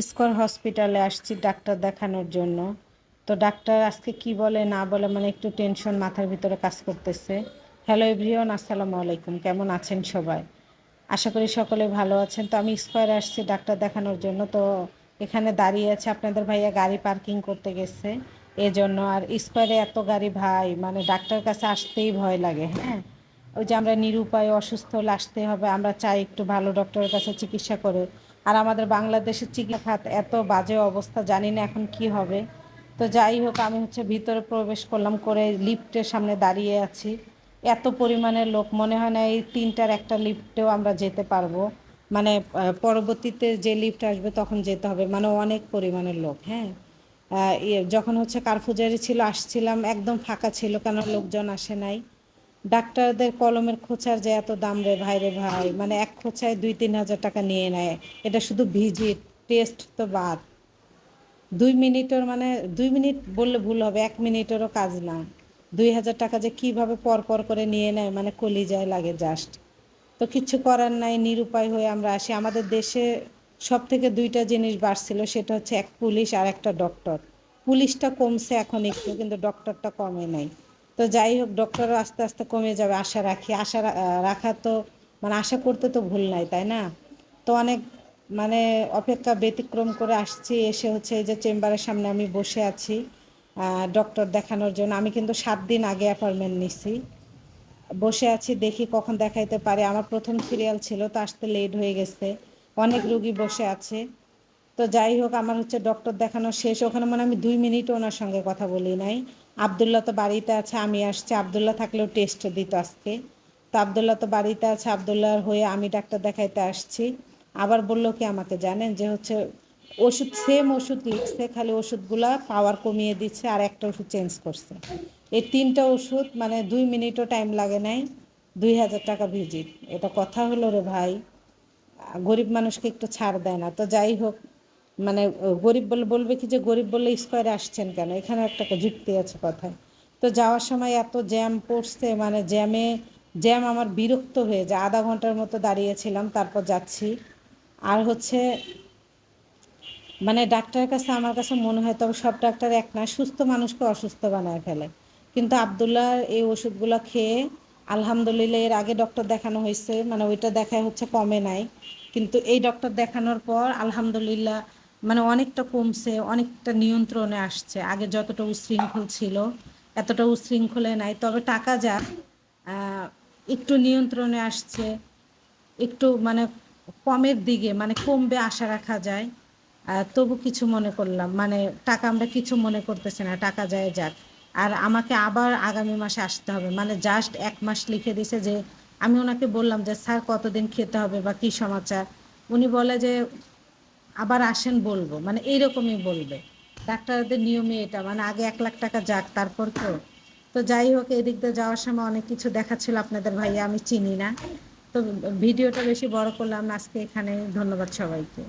Square হসপিটালে আসছি doctor দেখানোর জন্য। তো ডাক্তার আজকে কি বলে না বলে মানে একটু টেনশন মাথার ভিতরে কাজ করতেছে। হ্যালো এভরিওয়ান আসসালামু আলাইকুম। কেমন আছেন সবাই? আশা করি সকলে ভালো আছেন। তো আমি স্কোয়ারে আসছি ডাক্তার দেখানোর জন্য। তো এখানে দাঁড়িয়ে আছে আপনাদের ভাইয়া গাড়ি পার্কিং করতে গেছে। এজন্য আর স্কোয়ারে এত গাড়ি ভাই মানে ডাক্তার কাছে আসতেই ভয় লাগে হ্যাঁ? ওই যে আমরা নিরুপায় অসুস্থ হলে আসতে হবে, আমরা চাই একটু ভালো ডক্টরের কাছে চিকিৎসা করে। আর আমাদের বাংলাদেশের চিকিৎসা খাত এত বাজে অবস্থা, জানি না এখন কি হবে। তো যাই হোক, আমি হচ্ছে ভিতরে প্রবেশ করলাম, করে লিফটের সামনে দাঁড়িয়ে আছি। এত পরিমাণের লোক, মনে হয় না এই তিনটার একটা লিফটেও আমরা যেতে পারব। মানে পরবর্তীতে যে লিফট আসবে তখন যেতে হবে। মানে অনেক পরিমাণের লোক হ্যাঁ। ইয়ে যখন হচ্ছে কারফুজারি ছিল, আসছিলাম, একদম ফাঁকা ছিল, কেন লোকজন আসে নাই। ডাক্তারদের কলমের খোঁচার যে এত দাম রে ভাই রে ভাই মানে এক খোঁচায় দুই তিন হাজার টাকা নিয়ে নেয়। এটা শুধু ভিজিট, টেস্ট তো বাদ। দুই মিনিটের মানে দুই মিনিট বললে ভুল হবে, এক মিনিটেরও কাজ না। দুই হাজার টাকা যে কীভাবে পর পর করে নিয়ে নেয় মানে কলিজায় লাগে জাস্ট তো কিচ্ছু করার নাই, নিরুপায় হয়ে আমরা আসি। আমাদের দেশে সব থেকে দুইটা জিনিস বাড়ছিল, সেটা হচ্ছে এক পুলিশ আর একটা ডক্টর পুলিশটা কমছে এখন একটু, কিন্তু ডক্টরটা কমে নাই। তো যাই হোক ডক্টরও আস্তে আস্তে কমে যাবে, আশা রাখি। আশা রাখা তো মানে আশা করতে তো ভুল নাই, তাই না? তো অনেক মানে অপেক্ষা ব্যতিক্রম করে আসছি, এসে হচ্ছে এই যে চেম্বারের সামনে আমি বসে আছি ডক্টর দেখানোর জন্য। আমি কিন্তু সাত দিন আগে অ্যাপয়েন্টমেন্ট নিছি। বসে আছি, দেখি কখন দেখাইতে পারে। আমার প্রথম সিরিয়াল ছিল, তো আসতে লেট হয়ে গেছে। অনেক রুগী বসে আছে। তো যাই হোক, আমার হচ্ছে ডক্টর দেখানো শেষ। ওখানে মানে আমি দুই মিনিট ওনার সঙ্গে কথা বলি নাই। আবদুল্লাহ তো বাড়িতে আছে, আমি আসছি। আবদুল্লাহ থাকলেও টেস্ট দিত আজকে। তো আবদুল্লাহ তো বাড়িতে আছে, আবদুল্লাহর হয়ে আমি ডাক্তার দেখাইতে আসছি। আবার বলল কি আমাকে, জানেন যে হচ্ছে ওষুধ সেম ওষুধ লিখছে, খালি ওষুধগুলা পাওয়ার কমিয়ে দিচ্ছে আর একটা ওষুধ চেঞ্জ করছে। এই তিনটা ওষুধ মানে দুই মিনিটও টাইম লাগে নাই, দুই হাজার টাকা ভিজিট এটা কথা হলো রে ভাই, গরিব মানুষকে একটু ছাড় দেয় না। তো যাই হোক মানে গরিব বলে বলবে কি যে গরিব বললে স্কোয়ারে আসছেন কেন? এখানে একটা যুক্তি আছে কথায়। তো যাওয়ার সময় এত জ্যাম পড়ছে মানে জ্যামে জ্যাম আমার বিরক্ত হয়ে যায়। আধা ঘণ্টার মতো দাঁড়িয়েছিলাম, তারপর যাচ্ছি। আর হচ্ছে মানে ডাক্তারের কাছে আমার কাছে মনে হয় তবে সব ডাক্তার এক না, সুস্থ মানুষকে অসুস্থ বানায় ফেলে। কিন্তু আবদুল্লাহর এই ওষুধগুলো খেয়ে, আলহামদুলিল্লাহ এর আগে ডক্টর দেখানো হয়েছে। মানে ওইটা দেখায় হচ্ছে কমে নাই। কিন্তু এই ডক্টর দেখানোর পর আলহামদুলিল্লাহ মানে অনেকটা কমছে, অনেকটা নিয়ন্ত্রণে আসছে। আগে যতটা উশৃঙ্খল ছিল, এতটা উশৃঙ্খলে নাই। তবে টাকা যা একটু নিয়ন্ত্রণে আসছে, একটু মানে কমের দিকে মানে কমবে আশা রাখা যায়। তবু কিছু মনে করলাম মানে টাকা আমরা কিছু মনে করতেছি না, টাকা যায় যাক। আর আমাকে আবার আগামী মাসে আসতে হবে মানে জাস্ট এক মাস লিখে দিছে যে, আমি ওনাকে বললাম যে, স্যার, কতদিন খেতে হবে বা কী সমাচার? উনি বলে যে আবার আসেন বলব মানে এইরকমই বলবে। ডাক্তারদের নিয়মে এটা মানে আগে এক লাখ টাকা যাক, তারপর তো তো যাই হোক, এদিক দিয়ে যাওয়ার সময় অনেক কিছু দেখাচ্ছিল আপনাদের ভাইয়া, আমি চিনি না। তো ভিডিওটা বেশি বড় করলাম আজকে এখানে ধন্যবাদ সবাইকে।